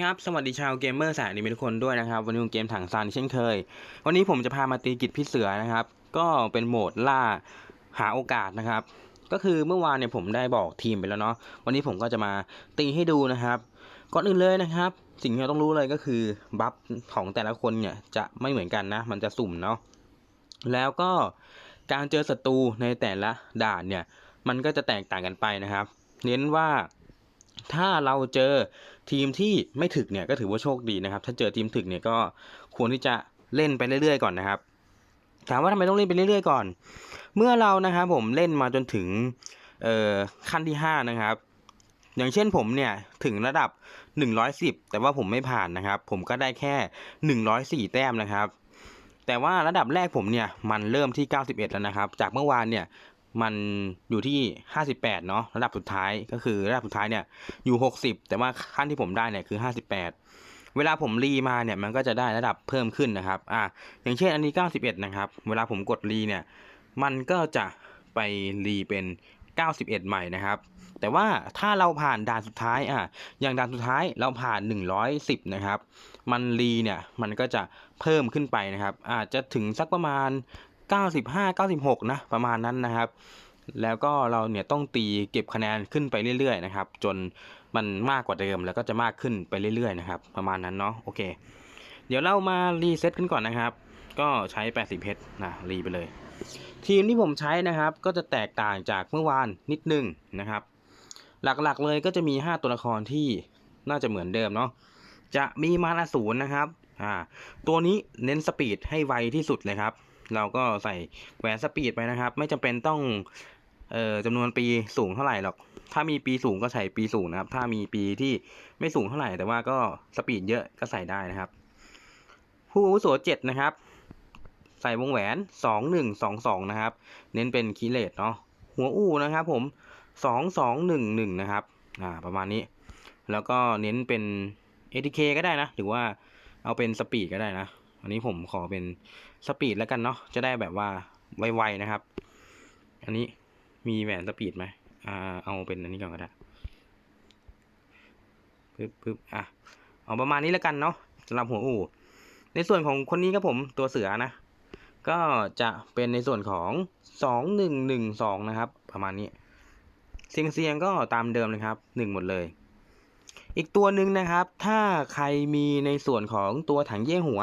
ครับสวัสดีชาวเกมเมอร์สายนิเมะทุกคนด้วยนะครับวันนี้ผมเกมถังซานเช่นเคย วันนี้ผมจะพามาตีกิจพี่เสือนะครับ ก็เป็นโหมดล่าหาโอกาสนะครับ ก็คือเมื่อวานเนี่ยผมได้บอกทีมไปแล้วเนาะวันนี้ผมก็จะมาตีให้ดูนะครับ ก่อนอื่นเลยนะครับ สิ่งที่เราต้องรู้เลยก็คือบัฟของแต่ละคนเนี่ยจะไม่เหมือนกันนะ มันจะสุ่มเนาะแล้วก็การเจอศัตรูในแต่ละด่านเนี่ย มันก็จะแตกต่างกันไปนะครับ เน้นว่า ถ้าเราเจอทีมที่ไม่ถึกเนี่ยก็ถือว่าโชคดีนะครับ ถ้าเจอทีมถึกเนี่ยก็ควรที่จะเล่นไปเรื่อยๆก่อนนะครับ ถามว่าทำไมต้องเล่นไปเรื่อยๆก่อน เมื่อเรานะครับผมเล่นมาจนถึงเอ่อขั้นที่ห้านะครับ อย่างเช่นผมเนี่ยถึงระดับ 110 แต่ว่าผมไม่ผ่านนะครับ ผมก็ได้แค่ 104 แต้มนะครับ แต่ว่าระดับแรกผมเนี่ยมันเริ่มที่ 91 แล้วนะครับ จากเมื่อวานเนี่ย มันอยู่ที่ 58 เนาะระดับสุดท้ายก็คือระดับสุดท้ายเนี่ยอยู่ 60 แต่ว่าขั้นที่ผมได้เนี่ยคือ 58 เวลาผมรีมาเนี่ยมันก็จะได้ระดับเพิ่มขึ้นนะครับอ่าอย่างเช่นอันนี้ 91 นะครับ เวลาผมกดรีเนี่ยมันก็จะไปรีเป็น 91 ใหม่นะครับ แต่ว่าถ้าเราผ่านด่านสุดท้ายอะอย่างด่านสุดท้ายเราผ่าน 110 นะครับ มันรีเนี่ยมันก็จะเพิ่มขึ้นไปนะครับ อาจจะถึงสักประมาณ 95 96 นะ ประมาณนั้นนะครับ แล้วก็เราเนี่ยต้องตีเก็บคะแนนขึ้นไปเรื่อยๆนะครับ จนมันมากกว่าเดิมแล้วก็จะมากขึ้นไปเรื่อยๆนะครับ ประมาณนั้นเนาะโอเค เดี๋ยวเรามารีเซ็ตกันก่อนนะครับ ก็ใช้ 80เพชรนะรีไปเลย ทีมที่ผมใช้นะครับ ก็จะแตกต่างจากเมื่อวานนิดนึงนะครับ หลักๆเลยก็จะมี 5 ตัวละครที่น่าจะเหมือนเดิมเนาะจะมีมานาศูนนะครับอ่าตัวนี้เน้นสปีดให้ไวที่สุดเลยครับ เราก็ใส่แหวนสปีดไปนะครับ ไม่จำเป็นต้องเอ่อจำนวนปีสูงเท่าไหร่หรอก ถ้ามีปีสูงก็ใส่ปีสูงนะครับ ถ้ามีปีที่ไม่สูงเท่าไหร่ แต่ว่าก็สปีดเยอะก็ใส่ได้นะครับ ผู้อาวุโสเจ็ดนะครับ ใส่วงแหวนสองหนึ่งสองสองนะครับ เน้นเป็นคีเลตเนาะ หัวอู้นะครับ ผมสองสองหนึ่งหนึ่งนะครับ อ่า ประมาณนี้ แล้วก็เน้นเป็น ATK ก็ได้นะ หรือว่าเอาเป็นสปีดก็ได้นะ อันนี้ผมขอเป็นสปีดแล้วกันเนาะจะได้แบบว่าไวๆนะครับ อันนี้มีแหวนสปีดไหมอ่าเอาเป็นอันนี้ก่อนก็ได้ปึ๊บปึ๊บอะเอาประมาณนี้แล้วกันเนาะสำหรับหัวอู่ในส่วนของคนนี้ครับผมตัวเสือนะ ก็จะเป็นในส่วนของสองหนึ่งหนึ่งสองนะครับ ประมาณนี้ เสียงเสียงก็ตามเดิมเลยครับหนึ่งหมดเลย อีกตัวหนึ่งนะครับ ถ้าใครมีในส่วนของตัวถังเย่หัว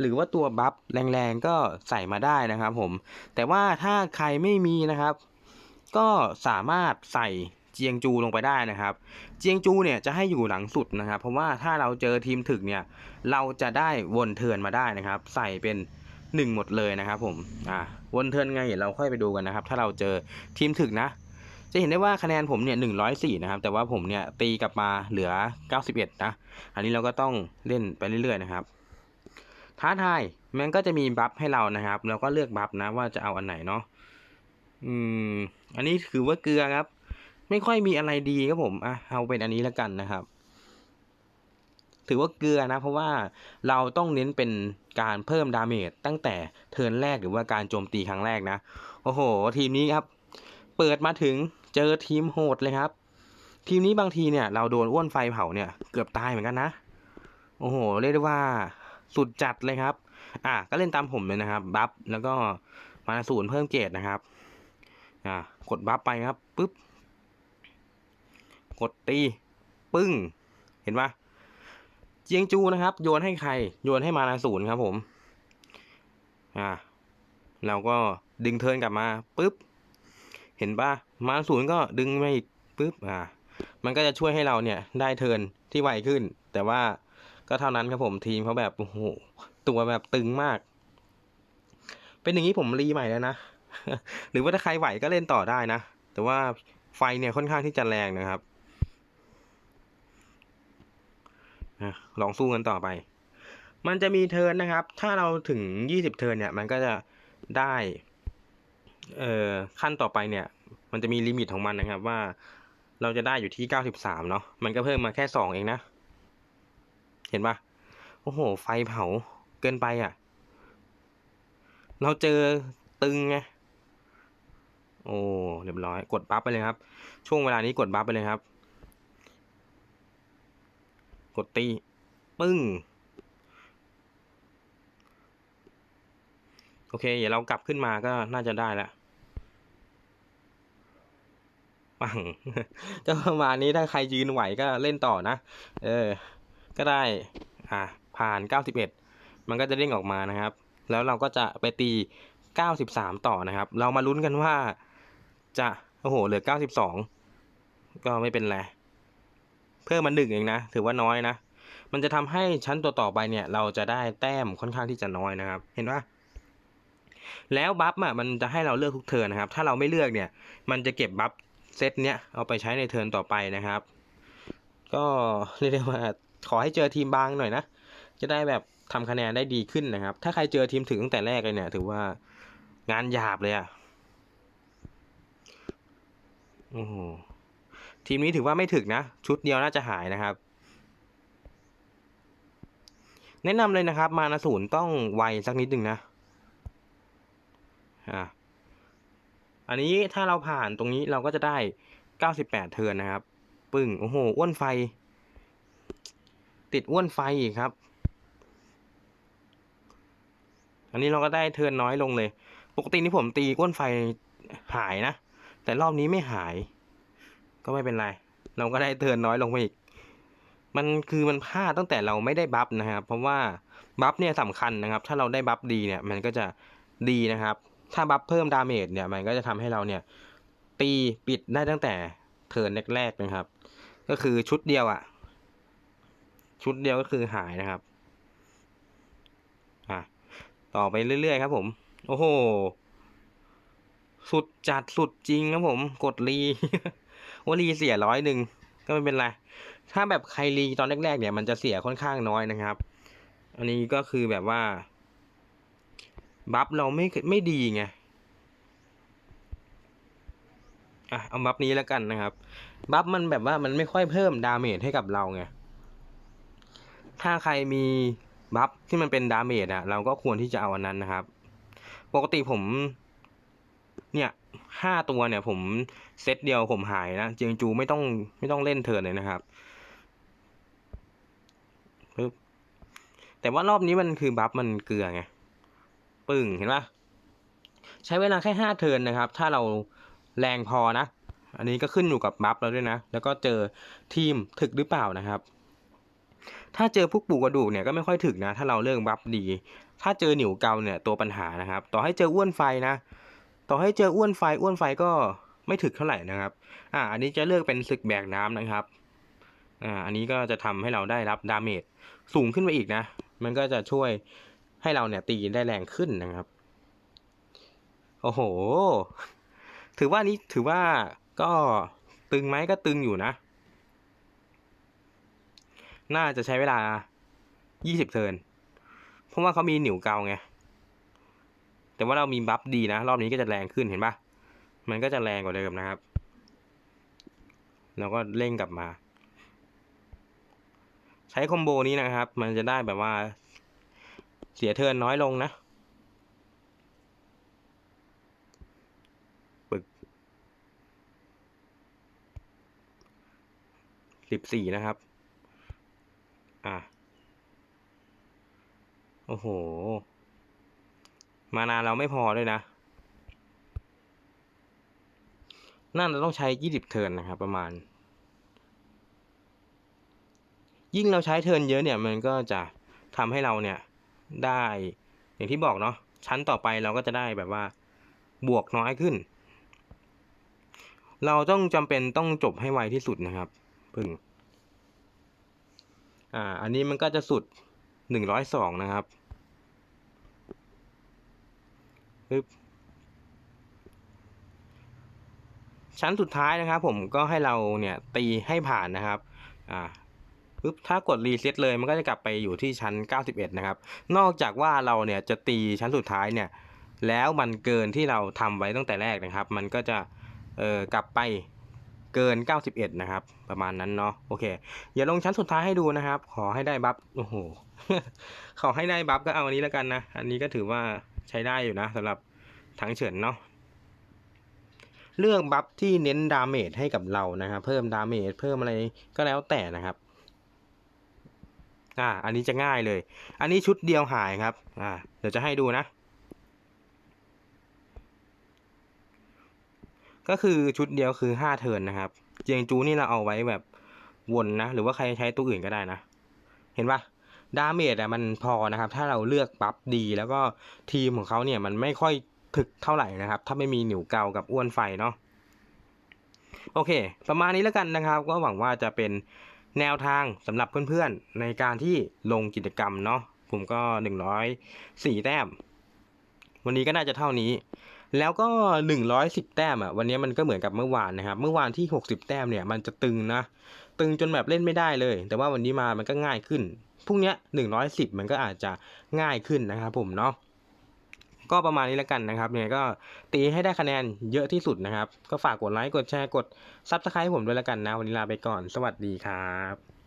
หรือว่าตัวบัฟแรงๆก็ใส่มาได้นะครับผม แต่ว่าถ้าใครไม่มีนะครับ ก็สามารถใส่เจียงจูลงไปได้นะครับ เจียงจูเนี่ยจะให้อยู่หลังสุดนะครับ เพราะว่าถ้าเราเจอทีมถึกเนี่ย เราจะได้วนเทินมาได้นะครับ ใส่เป็นหนึ่งหมดเลยนะครับผมอ่าวนเทินไงเดี๋ยวเราค่อยไปดูกันนะครับ ถ้าเราเจอทีมถึกนะจะเห็นได้ว่าคะแนนผมเนี่ยหนึ่งร้อยสี่นะครับ แต่ว่าผมเนี่ยตีกลับมาเหลือเก้าสิบเอ็ดนะ อันนี้เราก็ต้องเล่นไปเรื่อยๆนะครับ ท้าทายมันก็จะมีบัฟให้เรานะครับเราก็เลือกบัฟนะว่าจะเอาอันไหนเนาะอืม อันนี้ถือว่าเกลือครับ ไม่ค่อยมีอะไรดีครับผมอะเอาเป็นอันนี้แล้วกันนะครับ ถือว่าเกลือนะ เพราะว่าเราต้องเน้นเป็นการเพิ่มดาเมจตั้งแต่เทิร์นแรกหรือว่าการโจมตีครั้งแรกนะ โอ้โห ทีมนี้ครับ เปิดมาถึงเจอทีมโหดเลยครับ ทีมนี้บางทีเนี่ย เราโดนอ้วนไฟเผาเนี่ยเกือบตายเหมือนกันนะ โอ้โห เรียกได้ว่า สุดจัดเลยครับ อะก็เล่นตามผมเลยนะครับ บัฟแล้วก็มาศูนย์เพิ่มเกรดนะครับ อะกดบัฟไปครับปุ๊บ กดตี ปึ้ง เห็นปะเจียงจูนะครับ โยนให้ใคร โยนให้มานาศูนย์ครับผม อ่าเราก็ดึงเทินกลับมาปุ๊บ เห็นปะมานาศูนย์ก็ดึงไมาอีกปุ๊บ อ่ามันก็จะช่วยให้เราเนี่ยได้เทินที่ไวขึ้น แต่ว่า ก็เท่านั้นครับผมทีมเขาแบบโอ้โหตัวแบบตึงมาก เป็นอย่างนี้ผมรีใหม่แล้วนะ หรือว่าถ้าใครไหวก็เล่นต่อได้นะ แต่ว่าไฟเนี่ยค่อนข้างที่จะแรงนะครับลองสู้กันต่อไป มันจะมีเทิร์นนะครับ ถ้าเราถึงยี่สิบเทิร์นเนี่ย มันก็จะได้ เอ่อ ขั้นต่อไปเนี่ย มันจะมีลิมิตของมันนะครับว่า เราจะได้อยู่ที่เก้าสิบสามเนาะ มันก็เพิ่มมาแค่สองเองนะ เห็นปะโอ้โห ไฟเผาเกินไปอะ เราเจอตึงไง โอ้เรียบร้อย กดบัฟไปเลยครับ ช่วงเวลานี้กดบัฟไปเลยครับ กดตี ปึ้ง โอเค เดี๋ยวเรากลับขึ้นมาก็น่าจะได้แล้วปังก็ประมาณนี้ถ้าใครยืนไหวก็เล่นต่อนะ เออ ก็ได้อ่าผ่าน 91 มันก็จะเด้งออกมานะครับ แล้วเราก็จะไปตี 93 ต่อนะครับ เรามาลุ้นกันว่าจะโอ้โหเหลือ 92 ก็ไม่เป็นไรเพิ่มมาหนึ่งเองนะถือว่าน้อยนะ มันจะทำให้ชั้นตัวต่อไปเนี่ย เราจะได้แต้มค่อนข้างที่จะน้อยนะครับ เห็นปะแล้วบัฟอะมันจะให้เราเลือกทุกเทิร์นนะครับ ถ้าเราไม่เลือกเนี่ย มันจะเก็บบัฟเซตเนี้ยเอาไปใช้ในเทิร์นต่อไปนะครับ ก็เรียกได้ว่า ขอให้เจอทีมบางหน่อยนะ จะได้แบบทำคะแนนได้ดีขึ้นนะครับ ถ้าใครเจอทีมถึงตั้งแต่แรกเลยเนี่ย ถือว่างานหยาบเลยอะโอ้โหทีมนี้ถือว่าไม่ถึกนะ ชุดเดียวน่าจะหายนะครับ แนะนำเลยนะครับ มานาศูนย์ต้องไวสักนิดหนึ่งนะอ่าอันนี้ถ้าเราผ่านตรงนี้เราก็จะได้ 98 เทิร์นนะครับ ปึ้ง โอ้โห อ้วนไฟ ติดอ้วนไฟอีกครับ อันนี้เราก็ได้เทิร์นน้อยลงเลย ปกตินี่ผมตีอ้วนไฟหายนะ แต่รอบนี้ไม่หาย ก็ไม่เป็นไร เราก็ได้เทิร์นน้อยลงมาอีก มันคือมันพลาดตั้งแต่เราไม่ได้บัฟนะครับ เพราะว่าบัฟเนี่ยสำคัญนะครับ ถ้าเราได้บัฟดีเนี่ย มันก็จะดีนะครับ ถ้าบัฟเพิ่มดาเมจเนี่ย มันก็จะทำให้เราเนี่ย ตีปิดได้ตั้งแต่เทิร์นแรกๆนะครับ ก็คือชุดเดียวอะ่ะ ชุดเดียวก็คือหายนะครับ อะ ต่อไปเรื่อยๆครับผม โอ้โห สุดจัดสุดจริงครับผม กดรีว่ารีเสียร้อยหนึ่งก็ไม่เป็นไร ถ้าแบบใครรีตอนแรกๆเนี่ยมันจะเสียค่อนข้างน้อยนะครับ อันนี้ก็คือแบบว่า บัฟเราไม่ไม่ดีไง อะเอาบัฟนี้แล้วกันนะครับ บัฟมันแบบว่ามันไม่ค่อยเพิ่มดาเมจให้กับเราไง ถ้าใครมีบัฟที่มันเป็นดาเมจอะเราก็ควรที่จะเอาอันนั้นนะครับ ปกติผม เนี่ยห้าตัวเนี่ย ผมเซตเดียวผมหายนะเจียงจูไม่ต้องไม่ต้องเล่นเทิร์นเลยนะครับปึ๊บแต่ว่ารอบนี้มันคือบัฟมันเกลือไงปึ้งเห็นปะใช้เวลาแค่ห้าเทิร์นนะครับ ถ้าเราแรงพอนะ อันนี้ก็ขึ้นอยู่กับบัฟเราด้วยนะ แล้วก็เจอทีมถึกหรือเปล่านะครับ ถ้าเจอพวกปูกระดูกเนี่ยก็ไม่ค่อยถึกนะ ถ้าเราเลือกบัฟดี ถ้าเจอหนิวเกาเนี่ยตัวปัญหานะครับ ต่อให้เจออ้วนไฟนะ ต่อให้เจออ้วนไฟอ้วนไฟก็ไม่ถึกเท่าไหร่นะครับ อ่า อันนี้จะเลือกเป็นศึกแบกน้ำนะครับ อ่า อันนี้ก็จะทำให้เราได้รับดาเมจสูงขึ้นไปอีกนะ มันก็จะช่วยให้เราเนี่ยตีได้แรงขึ้นนะครับ โอ้โห ถือว่านี้ถือว่าก็ตึงไหมก็ตึงอยู่นะ น่าจะใช้เวลา20เทิร์นเพราะว่าเขามีหนิวเกาไง แต่ว่าเรามีบัฟดีนะ รอบนี้ก็จะแรงขึ้นเห็นปะมันก็จะแรงกว่าเดิมนะครับ แล้วก็เร่งกลับมา ใช้คอมโบนี้นะครับ มันจะได้แบบว่า เสียเทิร์นน้อยลงนะปึกสิบสี่นะครับ่ะ โอ้โห มานานเราไม่พอด้วยนะ น่าจะต้องใช้ยี่สิบเทิร์นนะครับ ประมาณ ยิ่งเราใช้เทิร์นเยอะเนี่ย มันก็จะทำให้เราเนี่ยได้ อย่างที่บอกเนาะ ชั้นต่อไปเราก็จะได้แบบว่า บวกน้อยขึ้น เราต้องจำเป็นต้องจบให้ไวที่สุดนะครับ พึ่ง อ่า อันนี้มันก็จะสุดหนึ่งร้อยสองนะครับปึ๊บชั้นสุดท้ายนะครับผมก็ให้เราเนี่ยตีให้ผ่านนะครับ อ่าปึ๊บถ้ากดรีเซ็ตเลยมันก็จะกลับไปอยู่ที่ชั้น 91 นะครับ นอกจากว่าเราเนี่ยจะตีชั้นสุดท้ายเนี่ย แล้วมันเกินที่เราทำไว้ตั้งแต่แรกนะครับ มันก็จะ เอ่อ กลับไป เกิน 91 นะครับ ประมาณนั้นเนาะโอเค อย่าลงชั้นสุดท้ายให้ดูนะครับ ขอให้ได้บัฟโอ้โหขอให้ได้บัฟก็เอาอันนี้แล้วกันนะ อันนี้ก็ถือว่าใช้ได้อยู่นะสำหรับทั้งเฉินเนาะเลือกบัฟที่เน้นดาเมจให้กับเรานะครับ เพิ่มดาเมจเพิ่มอะไรก็แล้วแต่นะครับอ่าอันนี้จะง่ายเลย อันนี้ชุดเดียวหายครับอ่าเดี๋ยวจะให้ดูนะ ก็คือชุดเดียวคือห้าเทิร์นนะครับ เจียงจูนี่เราเอาไว้แบบวนนะ หรือว่าใครใช้ตัวอื่นก็ได้นะ เห็นปะดาเมจอะมันพอนะครับ ถ้าเราเลือกปั๊บดี แล้วก็ทีมของเขาเนี่ยมันไม่ค่อยถึกเท่าไหร่นะครับ ถ้าไม่มีหนิวเกากับอ้วนไฟเนาะโอเค ประมาณนี้แล้วกันนะครับ ก็หวังว่าจะเป็นแนวทางสำหรับเพื่อนๆ ในการที่ลงกิจกรรมเนาะผมก็หนึ่งร้อยสี่แต้ม วันนี้ก็น่าจะเท่านี้ แล้วก็หนึ่งร้อยสิบแต้มอะวันนี้มันก็เหมือนกับเมื่อวานนะครับ เมื่อวานที่หกสิบแต้มเนี่ยมันจะตึงนะ ตึงจนแบบเล่นไม่ได้เลย แต่ว่าวันนี้มามันก็ง่ายขึ้นพรุ่งนี้หนึ่งร้อยสิบมันก็อาจจะง่ายขึ้นนะครับผมเนาะก็ประมาณนี้แล้วกันนะครับเนี่ยก็ตีให้ได้คะแนนเยอะที่สุดนะครับ ก็ฝากกดไลค์กดแชร์กดซับสไครต์ผมด้วยแล้วกันนะ วันนี้ลาไปก่อน สวัสดีครับ